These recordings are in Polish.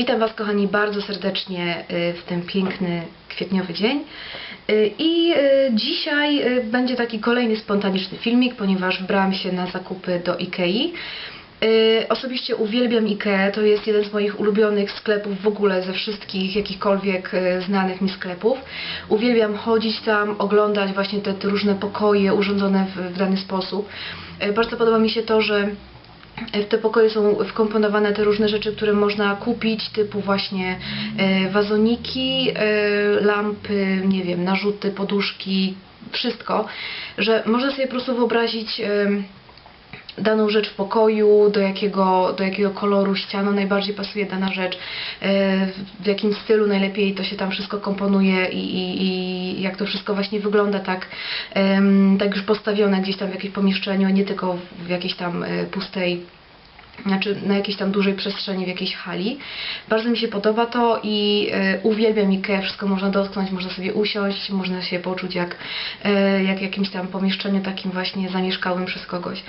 Witam Was kochani bardzo serdecznie y, w ten piękny kwietniowy dzień. Y, I y, dzisiaj będzie taki kolejny spontaniczny filmik, ponieważ wybrałam się na zakupy do Ikei. Osobiście uwielbiam Ikea, to jest jeden z moich ulubionych sklepów w ogóle ze wszystkich jakichkolwiek znanych mi sklepów. Uwielbiam chodzić tam, oglądać właśnie te, te różne pokoje urządzone w, w dany sposób. Bardzo podoba mi się to, że w te pokoje są wkomponowane te różne rzeczy, które można kupić, typu właśnie e, wazoniki, e, lampy, nie wiem, narzuty, poduszki, wszystko, że można sobie po prostu wyobrazić daną rzecz w pokoju, do jakiego, do jakiego koloru ścianą najbardziej pasuje dana rzecz, e, w jakim stylu najlepiej to się tam wszystko komponuje i, i, i jak to wszystko właśnie wygląda tak, tak już postawione gdzieś tam w jakimś pomieszczeniu, a nie tylko w jakiejś tam e, pustej znaczy na jakiejś tam dużej przestrzeni w jakiejś hali. Bardzo mi się podoba to i e, uwielbiam Ikea, wszystko można dotknąć, można sobie usiąść, można się poczuć jak, e, jak w jakimś tam pomieszczeniu takim właśnie zamieszkałym przez kogoś.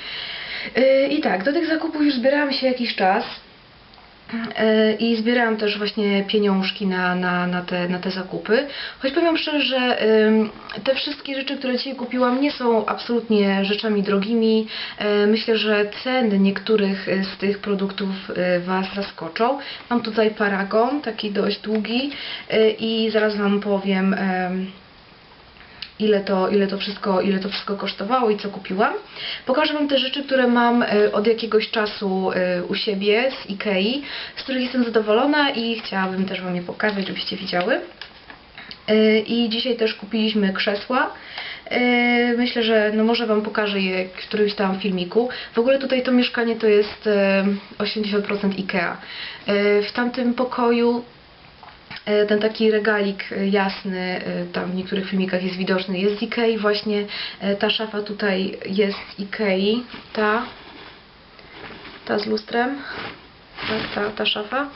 E, I tak, do tych zakupów już zbierałam się jakiś czas. E, I zbierałam też właśnie pieniążki na, na, na, te, na te zakupy. Choć powiem szczerze, że te wszystkie rzeczy, które dzisiaj kupiłam, nie są absolutnie rzeczami drogimi. E, Myślę, że ceny niektórych z tych produktów Was zaskoczą. Mam tutaj paragon, taki dość długi i zaraz Wam powiem. Ile to, ile to wszystko, ile to wszystko kosztowało i co kupiłam. Pokażę Wam te rzeczy, które mam e, od jakiegoś czasu e, u siebie z Ikei, z których jestem zadowolona i chciałabym też Wam je pokazać, żebyście widziały. E, I dzisiaj też kupiliśmy krzesła. Myślę, że no może Wam pokażę je w którymś tam filmiku. W ogóle tutaj to mieszkanie to jest e, 80% Ikea. W tamtym pokoju ten taki regalik e, jasny, e, tam w niektórych filmikach jest widoczny, jest z Ikei właśnie, e, ta szafa tutaj jest z Ikei, ta, ta z lustrem, tak, ta, ta szafa.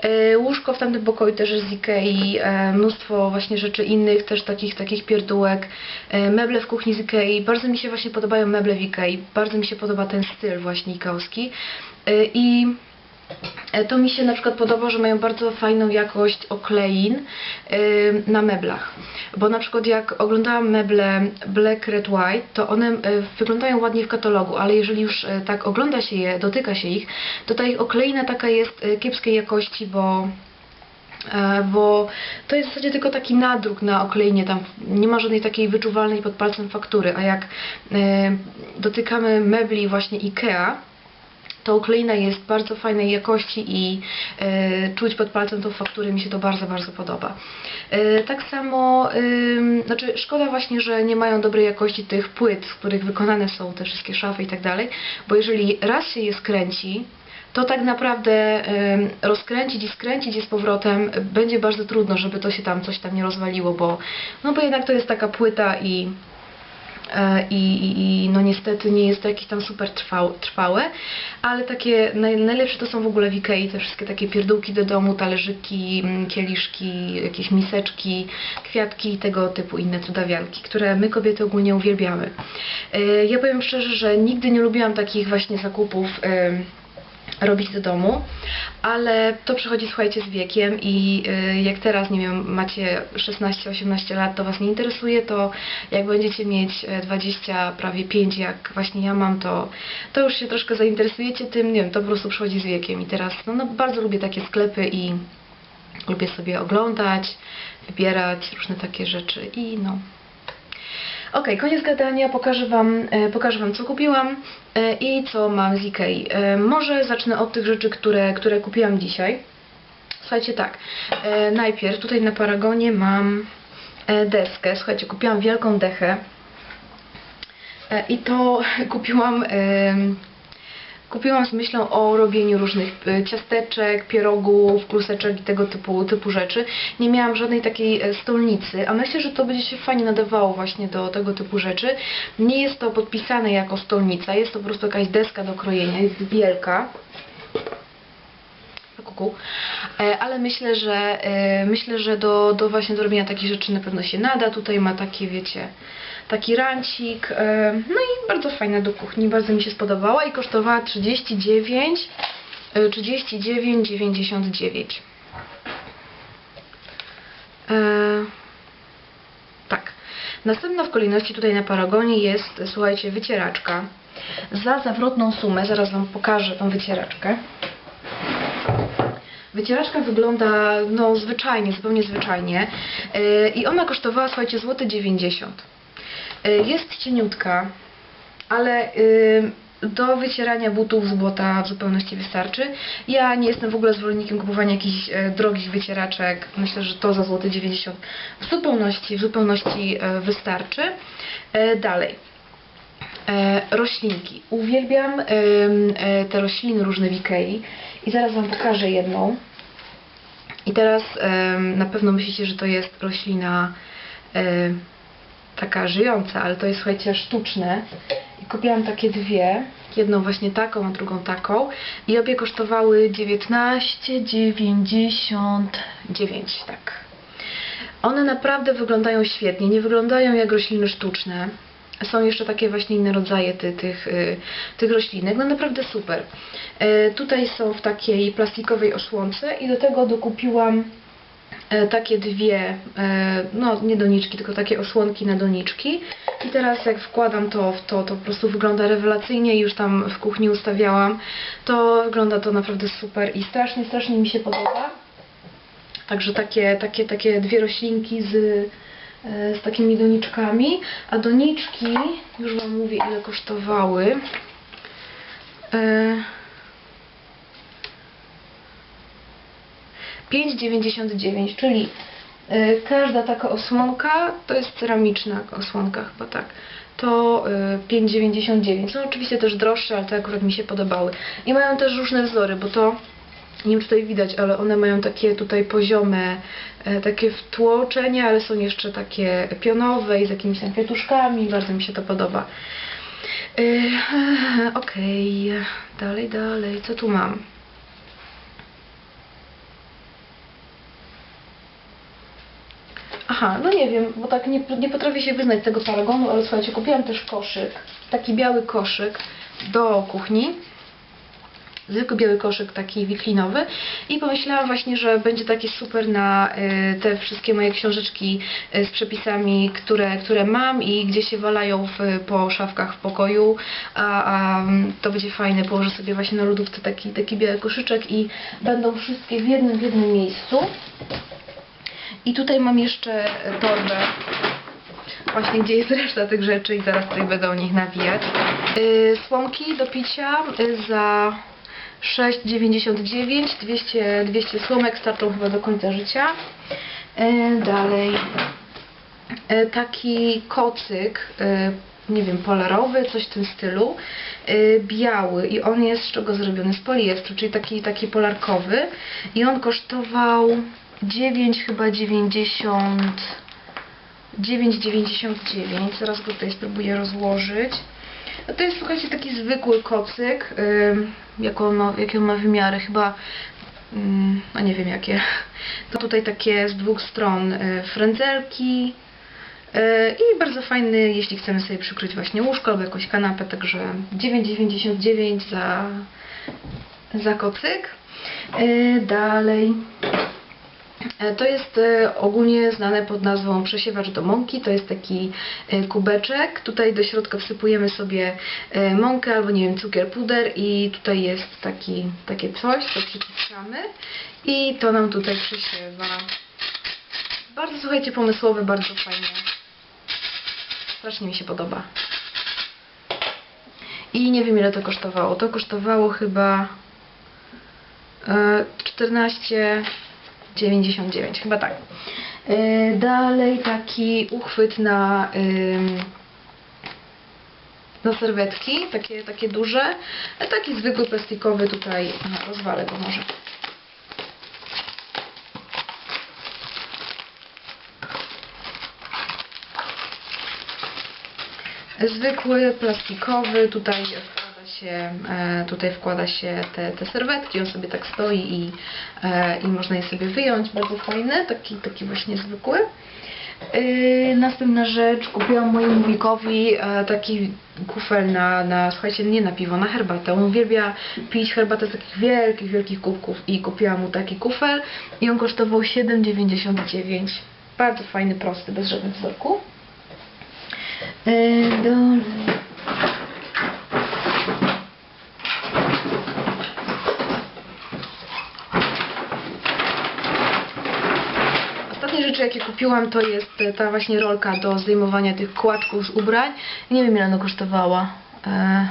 E, Łóżko w tamtym pokoju też jest z Ikei, e, mnóstwo właśnie rzeczy innych, też takich, takich pierdółek, e, meble w kuchni z Ikei, bardzo mi się właśnie podobają meble w Ikei, bardzo mi się podoba ten styl właśnie ikeowski E, i E, To mi się na przykład podoba, że mają bardzo fajną jakość oklein y, na meblach. Bo na przykład jak oglądałam meble Black, Red, White, to one y, wyglądają ładnie w katalogu, ale jeżeli już tak ogląda się je, dotyka się ich, to ta ich okleina taka jest kiepskiej jakości, bo e, bo to jest w zasadzie tylko taki nadruk na okleinie, tam nie ma żadnej takiej wyczuwalnej pod palcem faktury, a jak e, dotykamy mebli właśnie IKEA, to okleina jest bardzo fajnej jakości i e, czuć pod palcem tą fakturę, mi się to bardzo, bardzo podoba. E, tak samo, znaczy szkoda właśnie, że nie mają dobrej jakości tych płyt, z których wykonane są te wszystkie szafy i tak dalej, bo jeżeli raz się je skręci, to tak naprawdę rozkręcić i skręcić je z powrotem będzie bardzo trudno, żeby to się tam coś tam nie rozwaliło, bo no bo jednak to jest taka płyta i i, i, i no niestety nie jest to jakieś tam super trwał, trwałe, ale takie naj, najlepsze to są w ogóle w Ikei, te wszystkie takie pierdółki do domu, talerzyki, mm, kieliszki, jakieś miseczki, kwiatki i tego typu inne cudawianki, które my kobiety ogólnie uwielbiamy. E, Ja powiem szczerze, że nigdy nie lubiłam takich właśnie zakupów robić do domu, ale to przychodzi, słuchajcie, z wiekiem i y, jak teraz, nie wiem, macie 16-18 lat, to Was nie interesuje, to jak będziecie mieć e, 20, prawie 5, jak właśnie ja mam, to, to już się troszkę zainteresujecie tym, nie wiem, to po prostu przychodzi z wiekiem. I teraz, no, no bardzo lubię takie sklepy i lubię sobie oglądać, wybierać różne takie rzeczy i no, Ok, koniec gadania, pokażę Wam, e, pokażę wam co kupiłam e, i co mam z Ikei. E, może zacznę od tych rzeczy, które, które kupiłam dzisiaj. Słuchajcie, tak, najpierw tutaj na Paragonie mam deskę. Słuchajcie, kupiłam wielką dechę i to kupiłam... Kupiłam z myślą o robieniu różnych e, ciasteczek, pierogów, kluseczek i tego typu, typu rzeczy. Nie miałam żadnej takiej e, stolnicy, a myślę, że to będzie się fajnie nadawało właśnie do tego typu rzeczy. Nie jest to podpisane jako stolnica, jest to po prostu jakaś deska do krojenia, jest wielka. Kuku. E, Ale myślę, że e, myślę, że do, do właśnie do robienia takich rzeczy na pewno się nada. Tutaj ma takie, wiecie, taki rancik. e, No i bardzo fajna do kuchni, bardzo mi się spodobała i kosztowała 39 e, 39,99. E, tak. Następna w kolejności tutaj na Paragonie jest, słuchajcie, wycieraczka. Za zawrotną sumę, zaraz Wam pokażę tą wycieraczkę. Wycieraczka wygląda no zwyczajnie, zupełnie zwyczajnie i ona kosztowała, słuchajcie, złote 90. Yy, Jest cieniutka, ale yy, do wycierania butów złota w zupełności wystarczy. Ja nie jestem w ogóle zwolennikiem kupowania jakichś e, drogich wycieraczek. Myślę, że to za złote 90 w zupełności, w zupełności e, wystarczy. E, Dalej. Roślinki. Uwielbiam te rośliny różne w Ikei i zaraz Wam pokażę jedną. I teraz na pewno myślicie, że to jest roślina taka żyjąca, ale to jest słuchajcie sztuczne. I kupiłam takie dwie, jedną właśnie taką, a drugą taką i obie kosztowały 19,99 tak. One naprawdę wyglądają świetnie, nie wyglądają jak rośliny sztuczne. Są jeszcze takie właśnie inne rodzaje ty, tych, y, tych roślinek, no naprawdę super. E, tutaj są w takiej plastikowej osłonce i do tego dokupiłam takie dwie, e, no nie doniczki, tylko takie osłonki na doniczki. I teraz jak wkładam to w to, to po prostu wygląda rewelacyjnie już tam w kuchni ustawiałam. To wygląda to naprawdę super i strasznie, strasznie mi się podoba. Także takie, takie, takie dwie roślinki z, e, z takimi doniczkami. A doniczki, już Wam mówię ile kosztowały. E, 5,99, czyli e, każda taka osłonka, to jest ceramiczna osłonka chyba tak, to e, 5,99. Są oczywiście też droższe, ale te akurat mi się podobały. I mają też różne wzory, bo to nie wiem czy tutaj widać, ale one mają takie tutaj poziome, e, takie wtłoczenia, ale są jeszcze takie pionowe i z jakimiś tam kwiatuszkami, bardzo mi się to podoba. E, Okej, dalej, dalej, co tu mam? Aha, no nie wiem, bo tak nie, nie potrafię się wyznać tego paragonu, ale słuchajcie, kupiłam też koszyk, taki biały koszyk do kuchni. Zwykły biały koszyk, taki wiklinowy i pomyślałam właśnie, że będzie taki super na y, te wszystkie moje książeczki y, z przepisami, które, które mam i gdzie się walają w, po szafkach w pokoju, a, a mm, to będzie fajne, położę sobie właśnie na lodówce taki, taki biały koszyczek i będą wszystkie w jednym, w jednym miejscu. I tutaj mam jeszcze torbę, właśnie gdzie jest reszta tych rzeczy i zaraz tutaj będę o nich nawijać. Yy, słomki do picia yy, za 6,99, 200, 200 słomek starczą chyba do końca życia. Yy, dalej yy, taki kocyk, yy, nie wiem, polarowy, coś w tym stylu, yy, biały i on jest z czego zrobiony? Z poliestru, czyli taki, taki polarkowy i on kosztował 9 chyba 90 9,99 zaraz go tutaj spróbuję rozłożyć no to jest słuchajcie taki zwykły kocyk ym, jaką ma, jakie on ma wymiary chyba no nie wiem jakie to tutaj takie z dwóch stron y, frędzelki y, i bardzo fajny, jeśli chcemy sobie przykryć właśnie łóżko albo jakąś kanapę, także 9,99 za, za kocyk. Y, Dalej. E, To jest e, ogólnie znane pod nazwą przesiewacz do mąki. To jest taki e, kubeczek. Tutaj do środka wsypujemy sobie mąkę albo nie wiem, cukier, puder i tutaj jest taki, takie coś, co przyciskamy i to nam tutaj przesiewa. Bardzo, słuchajcie, pomysłowe, bardzo fajnie. Strasznie mi się podoba. I nie wiem ile to kosztowało. To kosztowało chyba e, 14 99, chyba tak. Yy, dalej taki uchwyt na, na serwetki, takie, takie duże. A taki zwykły plastikowy tutaj, rozwalę go może. Zwykły, plastikowy, tutaj się, e, tutaj wkłada się te, te serwetki, on sobie tak stoi i, e, i można je sobie wyjąć, bardzo fajny, taki, taki właśnie zwykły. Yy, następna rzecz, kupiłam mojemu wujkowi e, taki kufel na, na, słuchajcie, nie na piwo, na herbatę. On uwielbia pić herbatę z takich wielkich, wielkich kubków i kupiłam mu taki kufel i on kosztował 7,99. Bardzo fajny, prosty, bez żadnych wzorków. Yy. Ostatnie rzeczy, jakie kupiłam, to jest e, ta właśnie rolka do zdejmowania tych kładków z ubrań. Nie wiem, ile ona kosztowała. E...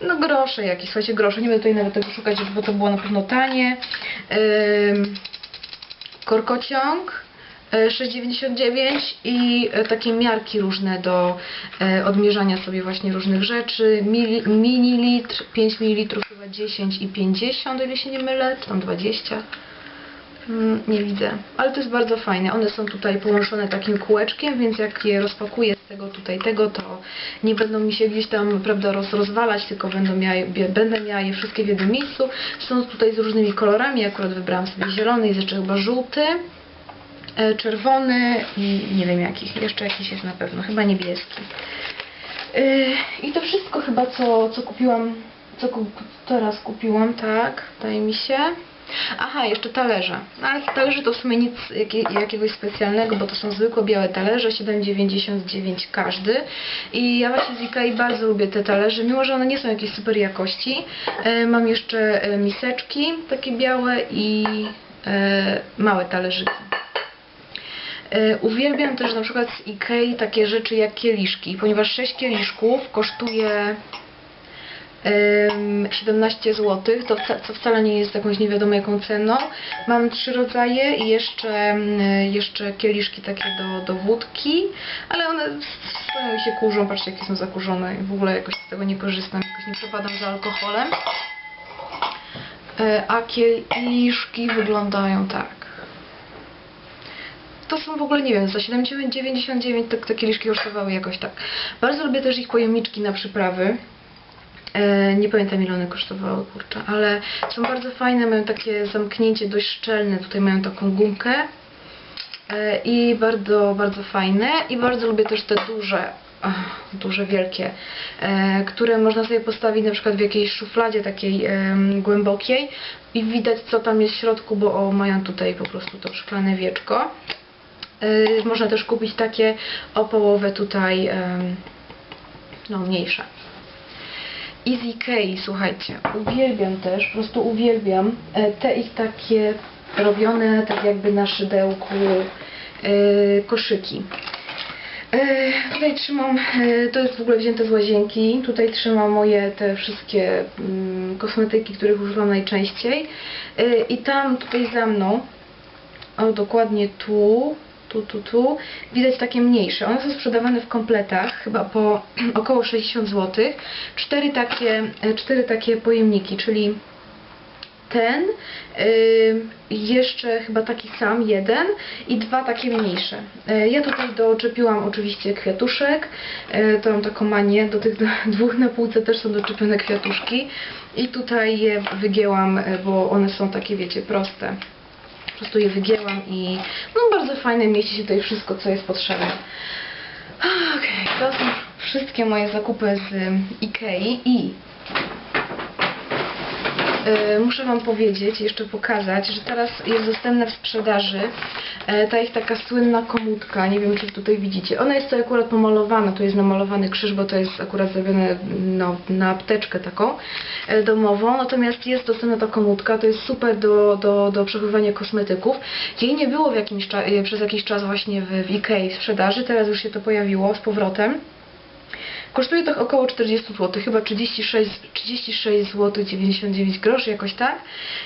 No grosze jakieś, słuchajcie, grosze. Nie będę tutaj nawet tego szukać, bo to było na pewno tanie. Korkociąg e, 6,99 i e, takie miarki różne do odmierzania sobie właśnie różnych rzeczy. Mili, mililitr, 5 ml chyba 10 i 50, o ile się nie mylę, czy tam 20. Mm, Nie widzę, ale to jest bardzo fajne. One są tutaj połączone takim kółeczkiem, więc jak je rozpakuję z tego tutaj tego, to nie będą mi się gdzieś tam, prawda, roz, rozwalać, tylko będą miała, będę miała je wszystkie w jednym miejscu. Są tutaj z różnymi kolorami, akurat wybrałam sobie zielony, jest jeszcze chyba żółty, e, czerwony i nie wiem jakich, jeszcze jakiś jest na pewno, chyba niebieski. Yy, I to wszystko chyba, co, co kupiłam, co teraz kupiłam, tak, wydaje mi się. Aha, jeszcze talerze. No, ale talerze to w sumie nic jakie, jakiegoś specjalnego, bo to są zwykłe białe talerze, 7,99 każdy. I ja właśnie z Ikei bardzo lubię te talerze, mimo że one nie są jakiejś super jakości. E, mam jeszcze e, miseczki takie białe i e, małe talerzyki. Uwielbiam też na przykład z Ikei takie rzeczy jak kieliszki, ponieważ 6 kieliszków kosztuje 17 zł, to co wcale nie jest jakąś nie wiadomo jaką ceną. Mam trzy rodzaje i jeszcze, jeszcze kieliszki takie do, do wódki, ale one stoją się kurzą, patrzcie jakie są zakurzone i w ogóle jakoś z tego nie korzystam, jakoś nie przepadam za alkoholem. E, A kieliszki wyglądają tak. To są w ogóle, nie wiem, za 7,99 te, te kieliszki kosztowały jakoś tak. Bardzo lubię też ich pojemniczki na przyprawy. E, nie pamiętam ile one kosztowały, kurczę, ale są bardzo fajne, mają takie zamknięcie dość szczelne, tutaj mają taką gumkę e, i bardzo, bardzo fajne i bardzo lubię też te duże, duże, wielkie, e, które można sobie postawić na przykład w jakiejś szufladzie takiej głębokiej i widać co tam jest w środku, bo o, mają tutaj po prostu to szklane wieczko. Można też kupić takie o połowę tutaj, no mniejsze. I z Ikei, słuchajcie, uwielbiam też, po prostu uwielbiam e, te ich takie robione tak jakby na szydełku e, koszyki. E, Tutaj trzymam, to jest w ogóle wzięte z łazienki, tutaj trzymam moje te wszystkie mm, kosmetyki, których używam najczęściej. I tam tutaj za mną, o dokładnie tu, tu, tu, tu, widać takie mniejsze. One są sprzedawane w kompletach, chyba po około 60 zł. Cztery takie, e, cztery takie pojemniki, czyli ten, y, jeszcze chyba taki sam, jeden i dwa takie mniejsze. E, Ja tutaj doczepiłam oczywiście kwiatuszek, e, to mam taką manię, do tych dwóch na półce też są doczepione kwiatuszki i tutaj je wygięłam, bo one są takie, wiecie, proste. Prostu je wygięłam i no bardzo fajne, mieści się tutaj wszystko, co jest potrzebne. Okej, to są wszystkie moje zakupy z ym, Ikei i y, muszę Wam powiedzieć, jeszcze pokazać, że teraz jest dostępna w sprzedaży e, ta ich taka słynna komódka, nie wiem czy tutaj widzicie. Ona jest to akurat pomalowana, tu jest namalowany krzyż, bo to jest akurat zrobione no, na apteczkę taką e, domową, natomiast jest dostępna ta komódka, to jest super do, do, do przechowywania kosmetyków. Jej nie było jakimś e, przez jakiś czas właśnie w, w Ikei w sprzedaży, teraz już się to pojawiło z powrotem. Kosztuje to około 40 zł, chyba 36, 36 zł 99 groszy, jakoś tak.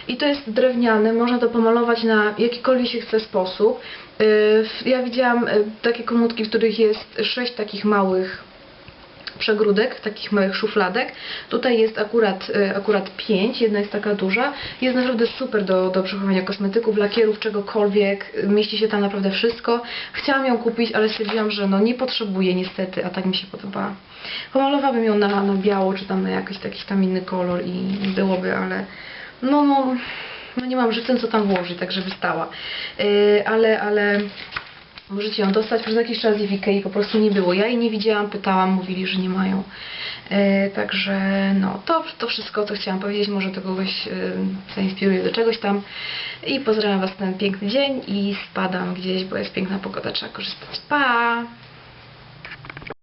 I to jest drewniane, można to pomalować na jakikolwiek się chce sposób. Yy, Ja widziałam yy, takie komórki, w których jest 6 takich małych przegródek, takich małych szufladek. Tutaj jest akurat, y, akurat 5, jedna jest taka duża. Jest naprawdę super do, do przechowywania kosmetyków, lakierów, czegokolwiek. Mieści się tam naprawdę wszystko. Chciałam ją kupić, ale stwierdziłam, że no nie potrzebuję niestety, a tak mi się podobała. Pomalowałabym ją na, na biało, czy tam na jakiś taki tam inny kolor i byłoby, ale no, no, no nie mam żywcem co tam włożyć, tak żeby stała. Yy, ale, ale Możecie ją dostać, przez jakiś czas jej w Ikei po prostu nie było. Ja jej nie widziałam, pytałam, mówili, że nie mają. E, Także no, to, to wszystko, co chciałam powiedzieć, może to kogoś e, zainspiruje do czegoś tam. I pozdrawiam Was ten piękny dzień i spadam gdzieś, bo jest piękna pogoda, trzeba korzystać. Pa!